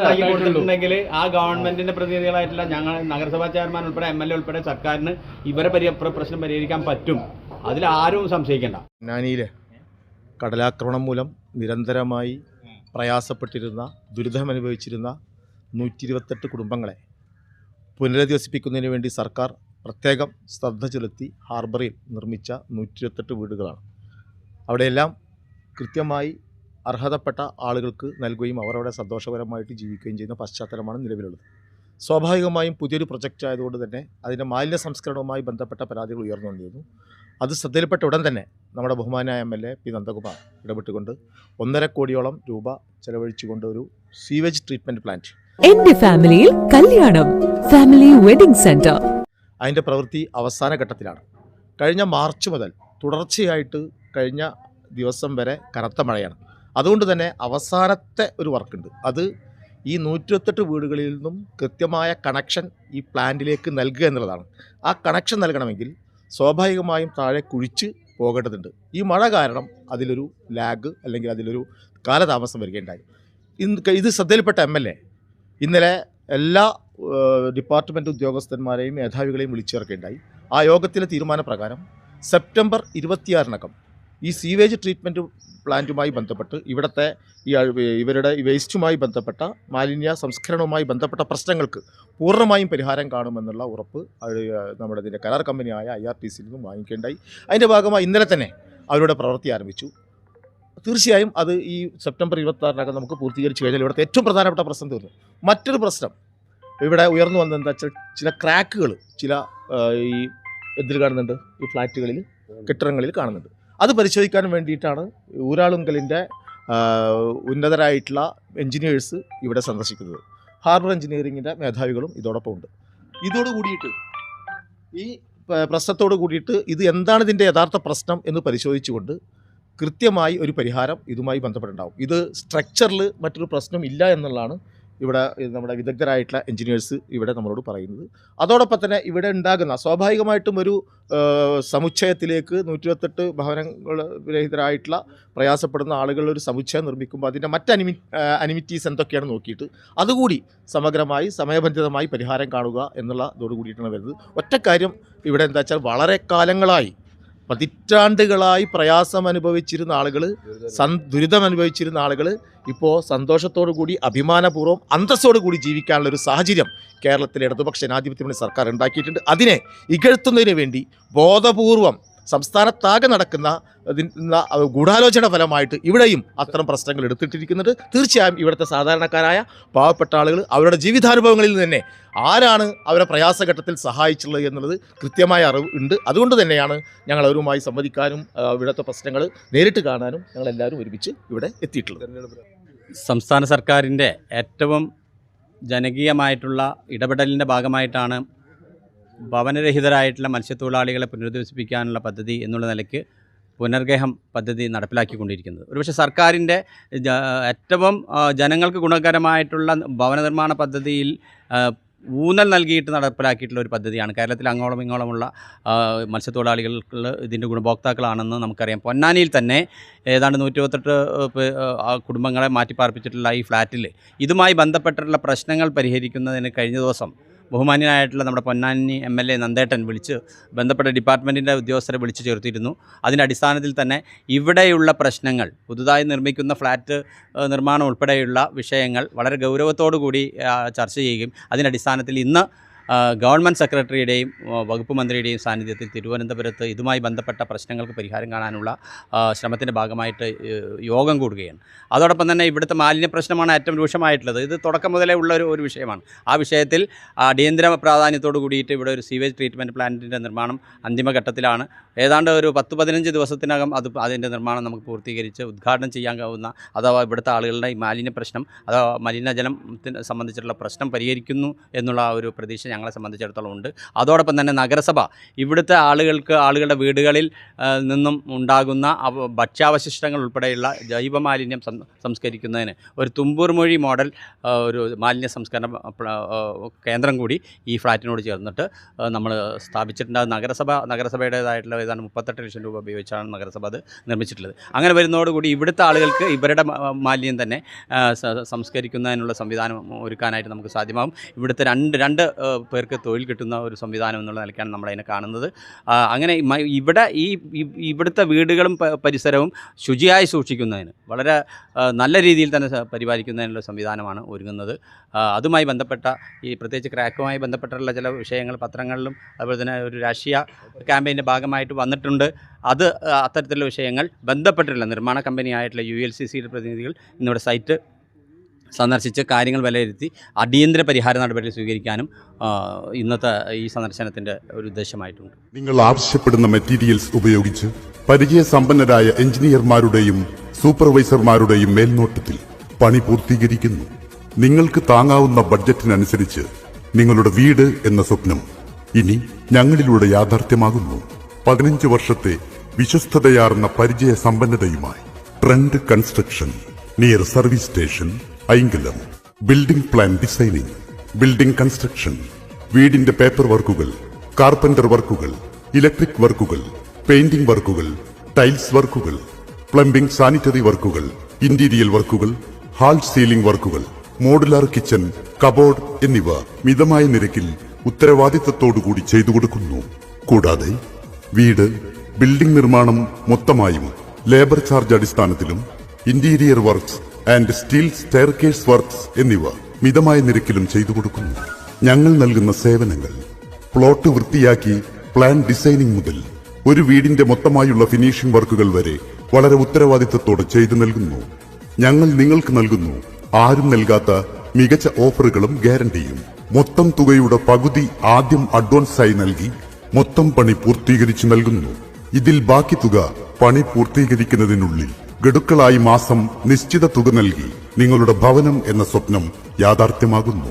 ഉണ്ടാക്കി കൊടുത്തിട്ടുണ്ടെങ്കിൽ ആ ഗവൺമെന്റിന്റെ പ്രതിനിധികളായിട്ടുള്ള ഞങ്ങൾ നഗരസഭാ ചെയർമാൻ ഉൾപ്പെടെ എം എൽ എ ഉൾപ്പെടെ സർക്കാരിന് ഇവരെ പ്രശ്നം പരിഹരിക്കാൻ പറ്റും. അതിൽ ആരും സംശയിക്കേണ്ട. പൊന്നാനിയിലെ കടലാക്രമണം മൂലം നിരന്തരമായി പ്രയാസപ്പെട്ടിരുന്ന ദുരിതമനുഭവിച്ചിരുന്ന നൂറ്റി ഇരുപത്തെട്ട് കുടുംബങ്ങളെ പുനരധിവസിപ്പിക്കുന്നതിന് വേണ്ടി സർക്കാർ പ്രത്യേകം ശ്രദ്ധ ചെലുത്തി ഹാർബറിൽ നിർമ്മിച്ച നൂറ്റി ഇരുപത്തെട്ട് വീടുകളാണ്. അവിടെയെല്ലാം കൃത്യമായി അർഹതപ്പെട്ട ആളുകൾക്ക് നൽകുകയും അവർ അവിടെ സന്തോഷകരമായിട്ട് ജീവിക്കുകയും ചെയ്യുന്ന പശ്ചാത്തലമാണ് നിലവിലുള്ളത്. സ്വാഭാവികമായും പുതിയൊരു പ്രൊജക്റ്റ് ആയതുകൊണ്ട് തന്നെ അതിന്റെ മാലിന്യ സംസ്കരണവുമായി ബന്ധപ്പെട്ട പരാതികൾ ഉയർന്നു വന്നിരുന്നു അത് ശ്രദ്ധയിൽപ്പെട്ട ഉടൻ തന്നെ നമ്മുടെ ബഹുമാനായ M L A P Nandakumar ഇടപെട്ടുകൊണ്ട് ഒന്നര കോടിയോളം രൂപ ചെലവഴിച്ചുകൊണ്ട് ഒരു സീവേജ് ട്രീറ്റ്മെന്റ് പ്ലാന്റ്. എന്റെ ഫാമിലിയിൽ കല്യാണം ഫാമിലി വെഡിങ് സെന്റർ അതിന്റെ പ്രവൃത്തി അവസാന ഘട്ടത്തിലാണ്. കഴിഞ്ഞ മാർച്ച് മുതൽ തുടർച്ചയായിട്ട് കഴിഞ്ഞ ദിവസം വരെ കനത്ത മഴയാണ്. അതുകൊണ്ട് തന്നെ അവസാനത്തെ ഒരു വർക്കുണ്ട്. അത് ഈ നൂറ്റിയൊത്തെട്ട് വീടുകളിൽ നിന്നും കൃത്യമായ കണക്ഷൻ ഈ പ്ലാന്റിലേക്ക് നൽകുക എന്നുള്ളതാണ്. ആ കണക്ഷൻ നൽകണമെങ്കിൽ സ്വാഭാവികമായും താഴെ കുഴിച്ച് പോകേണ്ടതുണ്ട്. ഈ മഴ കാരണം അതിലൊരു ലാഗ് അല്ലെങ്കിൽ അതിലൊരു കാലതാമസം വരികയുണ്ടായി. ഇന്ന് ഇത് ശ്രദ്ധയിൽപ്പെട്ട എം എൽ എ ഇന്നലെ എല്ലാ ഡിപ്പാർട്ട്മെന്റ് ഉദ്യോഗസ്ഥന്മാരെയും മേധാവികളെയും വിളിച്ചു ചേർക്കുകയുണ്ടായി ആ യോഗത്തിലെ തീരുമാനപ്രകാരം സെപ്റ്റംബർ ഇരുപത്തിയാറിനകം ഈ സീവേജ് ട്രീറ്റ്മെന്റ് പ്ലാന്റുമായി ബന്ധപ്പെട്ട് ഇവിടുത്തെ ഈ ഇവരുടെ വേസ്റ്റുമായി ബന്ധപ്പെട്ട മാലിന്യ സംസ്കരണവുമായി ബന്ധപ്പെട്ട പ്രശ്നങ്ങൾക്ക് പൂർണമായും പരിഹാരം കാണുമെന്നുള്ള ഉറപ്പ് നമ്മുടെ ഇതിന്റെ കരാർ കമ്പനിയായ ഐ ആർ ടി സിയിൽ നിന്നും വാങ്ങിക്കേണ്ടായി. അതിന്റെ ഭാഗമായി ഇന്നലെ തന്നെ അവരുടെ പ്രവൃത്തി ആരംഭിച്ചു. തീർച്ചയായും അത് ഈ സെപ്റ്റംബർ ഇരുപത്താറിനകം നമുക്ക് പൂർത്തീകരിച്ച് കഴിഞ്ഞാൽ ഇവിടുത്തെ ഏറ്റവും പ്രധാനപ്പെട്ട പ്രശ്നം തീർന്നു. മറ്റൊരു പ്രശ്നം ഇവിടെ ഉയർന്നു വന്നത് എന്താ വെച്ചാൽ ചില ക്രാക്കുകൾ ചില ഈ എന്തിൽ കാണുന്നുണ്ട്? ഈ ഫ്ലാറ്റുകളിൽ കെട്ടിടങ്ങളിൽ കാണുന്നുണ്ട്. അത് പരിശോധിക്കാൻ വേണ്ടിയിട്ടാണ് ഊരാളുങ്കലിന്റെ ഉന്നതരായിട്ടുള്ള എൻജിനീയേഴ്സ് ഇവിടെ സന്ദർശിക്കുന്നത്. ഹാർബർ എഞ്ചിനീയറിങ്ങിന്റെ മേധാവികളും ഇതോടൊപ്പം ഉണ്ട്. ഇതോട് കൂടിയിട്ട് ഈ പ്രശ്നത്തോട് കൂടിയിട്ട് ഇത് എന്താണ് ഇതിന്റെ യഥാർത്ഥ പ്രശ്നം എന്ന് പരിശോധിച്ചുകൊണ്ട് കൃത്യമായി ഒരു പരിഹാരം ഇതുമായി ബന്ധപ്പെട്ടുണ്ടാവും ഇത് സ്ട്രക്ചറിൽ മറ്റൊരു പ്രശ്നം ഇല്ല എന്നുള്ളതാണ് ഇവിടെ നമ്മുടെ വിദഗ്ധരായിട്ടുള്ള എഞ്ചിനീയേഴ്സ് ഇവിടെ നമ്മളോട് പറയുന്നത്. അതോടൊപ്പം തന്നെ ഇവിടെ ഉണ്ടാകുന്ന സ്വാഭാവികമായിട്ടും ഒരു സമുച്ചയത്തിലേക്ക് നൂറ്റിരുപത്തെട്ട് ഭവനങ്ങൾ രഹിതരായിട്ടുള്ള പ്രയാസപ്പെടുന്ന ആളുകളുടെ ഒരു സമുച്ചയം നിർമ്മിക്കുമ്പോൾ അതിന്റെ മറ്റ് അനിമി അനിമിറ്റീസ് എന്തൊക്കെയാണ് നോക്കിയിട്ട് അതുകൂടി സമഗ്രമായി സമയബന്ധിതമായി പരിഹാരം കാണുക എന്നുള്ള വരുന്നത്. ഒറ്റക്കാര്യം ഇവിടെ എന്താ വെച്ചാൽ വളരെ കാലങ്ങളായി പതിറ്റാണ്ടുകളായി പ്രയാസം അനുഭവിച്ചിരുന്ന ആളുകൾ സൻ ദുരിതം അനുഭവിച്ചിരുന്ന ആളുകൾ ഇപ്പോൾ സന്തോഷത്തോടു കൂടി അഭിമാനപൂർവം അന്തസ്സോടു കൂടി ജീവിക്കാനുള്ള ഒരു സാഹചര്യം കേരളത്തിലെ ഇടതുപക്ഷ ജനാധിപത്യ മുന്നണി സർക്കാർ ഉണ്ടാക്കിയിട്ടുണ്ട്. അതിനെ ഇകഴ്ത്തുന്നതിന് വേണ്ടി ബോധപൂർവം സംസ്ഥാനത്താകെ നടക്കുന്ന ഗൂഢാലോചന ഫലമായിട്ട് ഇവിടെയും അത്തരം പ്രശ്നങ്ങൾ എടുത്തിട്ടിരിക്കുന്നുണ്ട്. തീർച്ചയായും ഇവിടുത്തെ സാധാരണക്കാരായ പാവപ്പെട്ട ആളുകൾ അവരുടെ ജീവിതാനുഭവങ്ങളിൽ തന്നെ ആരാണ് അവരെ പ്രയാസഘട്ടത്തിൽ സഹായിച്ചുള്ളത് എന്നുള്ളത് കൃത്യമായ അറിവ് ഉണ്ട്. അതുകൊണ്ട് തന്നെയാണ് ഞങ്ങൾ അവരുമായി സംവദിക്കാനും ഇവിടുത്തെ പ്രശ്നങ്ങൾ നേരിട്ട് കാണാനും ഞങ്ങളെല്ലാവരും ഒരുമിച്ച് ഇവിടെ എത്തിയിട്ടുള്ളത്. സംസ്ഥാന സർക്കാരിന്റെ ഏറ്റവും ജനകീയമായിട്ടുള്ള ഇടപെടലിന്റെ ഭാഗമായിട്ടാണ് ഭവനരഹിതരായിട്ടുള്ള മത്സ്യത്തൊഴിലാളികളെ പുനരധിവസിപ്പിക്കാനുള്ള പദ്ധതി എന്നുള്ള നിലയ്ക്ക് പുനർഗേഹം പദ്ധതി നടപ്പിലാക്കിക്കൊണ്ടിരിക്കുന്നത്. ഒരുപക്ഷെ സർക്കാരിന്റെ ഏറ്റവും ജനങ്ങൾക്ക് ഗുണകരമായിട്ടുള്ള ഭവന നിർമ്മാണ പദ്ധതിയിൽ ഊന്നൽ നൽകിയിട്ട് നടപ്പിലാക്കിയിട്ടുള്ള ഒരു പദ്ധതിയാണ്. കേരളത്തിൽ അങ്ങോളം ഇങ്ങോളമുള്ള മത്സ്യത്തൊഴിലാളികൾക്ക് ഇതിന്റെ ഗുണഭോക്താക്കളാണെന്ന് നമുക്കറിയാം. പൊന്നാനിയിൽ തന്നെ ഏതാണ്ട് നൂറ്റി ഇരുപത്തെട്ട് പേ- ആ, കുടുംബങ്ങളെ മാറ്റിപ്പാർപ്പിച്ചിട്ടുള്ള ഈ ഫ്ലാറ്റിൽ ഇതുമായി ബന്ധപ്പെട്ടിട്ടുള്ള പ്രശ്നങ്ങൾ പരിഹരിക്കുന്നതിന് കഴിഞ്ഞ ദിവസം ബഹുമാന്യനായിട്ടുള്ള നമ്മുടെ പൊന്നാനി എം എൽ എ നന്ദേട്ടൻ വിളിച്ച് ബന്ധപ്പെട്ട ഡിപ്പാർട്ട്മെന്റിന്റെ ഉദ്യോഗസ്ഥരെ വിളിച്ചു ചേർത്തിരുന്നു. അതിന്റെ അടിസ്ഥാനത്തിൽ തന്നെ ഇവിടെയുള്ള പ്രശ്നങ്ങൾ പുതുതായി നിർമ്മിക്കുന്ന ഫ്ലാറ്റ് നിർമ്മാണം ഉൾപ്പെടെയുള്ള വിഷയങ്ങൾ വളരെ ഗൗരവത്തോടു കൂടി ചർച്ച ചെയ്യുകയും അതിന്റെ അടിസ്ഥാനത്തിൽ ഇന്ന് ഗവൺമെന്റ് സെക്രട്ടറിയുടെയും വകുപ്പ് മന്ത്രിയുടെയും സാന്നിധ്യത്തിൽ തിരുവനന്തപുരത്ത് ഇതുമായി ബന്ധപ്പെട്ട പ്രശ്നങ്ങൾക്ക് പരിഹാരം കാണാനുള്ള ശ്രമത്തിന്റെ ഭാഗമായിട്ട് യോഗം കൂടുകയാണ്. അതോടൊപ്പം തന്നെ ഇവിടുത്തെ മാലിന്യ പ്രശ്നമാണ് ഏറ്റവും രൂക്ഷമായിട്ടുള്ളത്. ഇത് തുടക്കം മുതലേ ഉള്ള ഒരു ഒരു വിഷയമാണ്. ആ വിഷയത്തിൽ അടിയന്തര പ്രാധാന്യത്തോട് കൂടിയിട്ട് ഇവിടെ ഒരു സീവേജ് ട്രീറ്റ്മെന്റ് പ്ലാന്റിന്റെ നിർമ്മാണം അന്തിമഘട്ടത്തിലാണ്. ഏതാണ്ട് ഒരു പത്ത് പതിനഞ്ച് ദിവസത്തിനകം അത് അതിന്റെ നിർമ്മാണം നമുക്ക് പൂർത്തീകരിച്ച് ഉദ്ഘാടനം ചെയ്യാൻ ചെയ്യാനാവുന്ന അഥവാ ഇവിടുത്തെ ആളുകളുടെ ഈ മാലിന്യ പ്രശ്നം അഥവാ മലിനജലം സംബന്ധിച്ചിട്ടുള്ള പ്രശ്നം പരിഹരിക്കുന്നു എന്നുള്ള ഒരു പ്രതീക്ഷ ഞങ്ങളെ സംബന്ധിച്ചിടത്തോളം ഉണ്ട്. അതോടൊപ്പം തന്നെ നഗരസഭ. ഇവിടുത്തെ ആളുകൾക്ക് ആളുകളുടെ വീടുകളിൽ നിന്നും ഉണ്ടാകുന്ന ഭക്ഷ്യാവശിഷ്ടങ്ങൾ ഉൾപ്പെടെയുള്ള ജൈവമാലിന്യം മാലിന്യം സംസ്കരിക്കുന്നതിന് ഒരു തുമ്പൂർ മൊഴി മോഡൽ ഒരു മാലിന്യ സംസ്കരണ കേന്ദ്രം കൂടി ഈ ഫ്ലാറ്റിനോട് ചേർന്നിട്ട് നമ്മൾ സ്ഥാപിച്ചിട്ടുണ്ട്. നഗരസഭ നഗരസഭയുടേതായിട്ടുള്ള ഏതാണ്ട് മുപ്പത്തെട്ട് ലക്ഷം രൂപ ഉപയോഗിച്ചാണ് നഗരസഭ അത് നിർമ്മിച്ചിട്ടുള്ളത്. അങ്ങനെ വരുന്നതോടുകൂടി ഇവിടുത്തെ ആളുകൾക്ക് ഇവരുടെ മാലിന്യം തന്നെ സംസ്കരിക്കുന്നതിനുള്ള സംവിധാനം ഒരുക്കാനായിട്ട് നമുക്ക് സാധ്യമാകും. ഇവിടുത്തെ രണ്ട് രണ്ട് പേർക്ക് തൊഴിൽ കിട്ടുന്ന ഒരു സംവിധാനം എന്നുള്ള നിലയ്ക്കാണ് നമ്മളതിനെ കാണുന്നത്. അങ്ങനെ ഇവിടെ ഈ ഇവിടുത്തെ വീടുകളും പരിസരവും ശുചിയായി സൂക്ഷിക്കുന്നതിന് വളരെ നല്ല രീതിയിൽ തന്നെ പരിപാലിക്കുന്നതിനുള്ള സംവിധാനമാണ് ഒരുങ്ങുന്നത്. അതുമായി ബന്ധപ്പെട്ട ഈ പ്രത്യേകിച്ച് ക്രാക്കുമായി ബന്ധപ്പെട്ടുള്ള ചില വിഷയങ്ങൾ പത്രങ്ങളിലും അതുപോലെ തന്നെ ഒരു രാഷ്ട്രീയ ക്യാമ്പയിന്റെ ഭാഗമായിട്ട് വന്നിട്ടുണ്ട്. അത് അത്തരത്തിലുള്ള വിഷയങ്ങൾ ബന്ധപ്പെട്ടിട്ടുള്ള നിർമ്മാണ കമ്പനിയായിട്ടുള്ള യു എൽ സി സിയുടെ പ്രതിനിധികൾ ഇന്നിവിടെ സൈറ്റ് സന്ദർശിച്ച് കാര്യങ്ങൾ വിലയിരുത്തി അടിയന്തര പരിഹാര നടപടി സ്വീകരിക്കാനും ഇന്നത്തെ ഈ സന്ദർശനത്തിന്റെ ഒരു ഉദ്ദേശമായിട്ടുണ്ട്. നിങ്ങൾ ആവശ്യപ്പെടുന്ന മെറ്റീരിയൽസ് ഉപയോഗിച്ച് പരിചയസമ്പന്നരായ എഞ്ചിനീയർമാരുടെയും സൂപ്പർവൈസർമാരുടെയും മേൽനോട്ടത്തിൽ പണി പൂർത്തീകരിക്കുന്നു. നിങ്ങൾക്ക് താങ്ങാവുന്ന ബഡ്ജറ്റിനനുസരിച്ച് നിങ്ങളുടെ വീട് എന്ന സ്വപ്നം ഇനി ഞങ്ങളിലൂടെ യാഥാർത്ഥ്യമാകുന്നു. പതിനഞ്ച് വർഷത്തെ വിശ്വസ്തതയാർന്ന പരിചയ സമ്പന്നതയുമായി trend construction near service station Ainkalam building plan designing building construction വീടിന്റെ പേപ്പർ വർക്കുകൾ കാർപ്പന്റർ വർക്കുകൾ ഇലക്ട്രിക് വർക്കുകൾ പെയിന്റിംഗ് വർക്കുകൾ ടൈൽസ് വർക്കുകൾ പ്ലംബിംഗ് സാനിറ്ററി വർക്കുകൾ ഇന്റീരിയൽ വർക്കുകൾ ഹാൾ സീലിംഗ് വർക്കുകൾ മോഡുലാർ കിച്ചൺ കബോർഡ് എന്നിവ മിതമായ നിരക്കിൽ ഉത്തരവാദിത്തത്തോടുകൂടി ചെയ്തു കൊടുക്കുന്നു. കൂടാതെ വീട് ബിൽഡിംഗ് നിർമ്മാണം മൊത്തമായും ലേബർ ചാർജ് അടിസ്ഥാനത്തിലും interior works and steel staircase works എന്നിവ മിതമായ നിരക്കിലും ചെയ്തു കൊടുക്കുന്നു. ഞങ്ങൾ നൽകുന്ന സേവനങ്ങൾ പ്ലോട്ട് വൃത്തിയാക്കി പ്ലാൻ ഡിസൈനിംഗ് മുതൽ ഒരു വീടിന്റെ മൊത്തമായുള്ള ഫിനിഷിംഗ് വർക്കുകൾ വരെ വളരെ ഉത്തരവാദിത്തത്തോടെ ചെയ്തു നൽകുന്നു. ഞങ്ങൾ നിങ്ങൾക്ക് നൽകുന്നു ആരും നൽകാത്ത മികച്ച ഓഫറുകളും ഗ്യാരണ്ടിയും മൊത്തം തുകയുടെ പകുതി ആദ്യം അഡ്വാൻസായി നൽകി മൊത്തം പണി പൂർത്തീകരിച്ചു നൽകുന്നു. ഇതിൽ ബാക്കി തുക പണി പൂർത്തീകരിക്കുന്നതിനുള്ളിൽ ഗഡുക്കളായി മാസം നിശ്ചിത തുക നൽകി നിങ്ങളുടെ ഭവനം എന്ന സ്വപ്നം യാഥാർത്ഥ്യമാകുന്നു.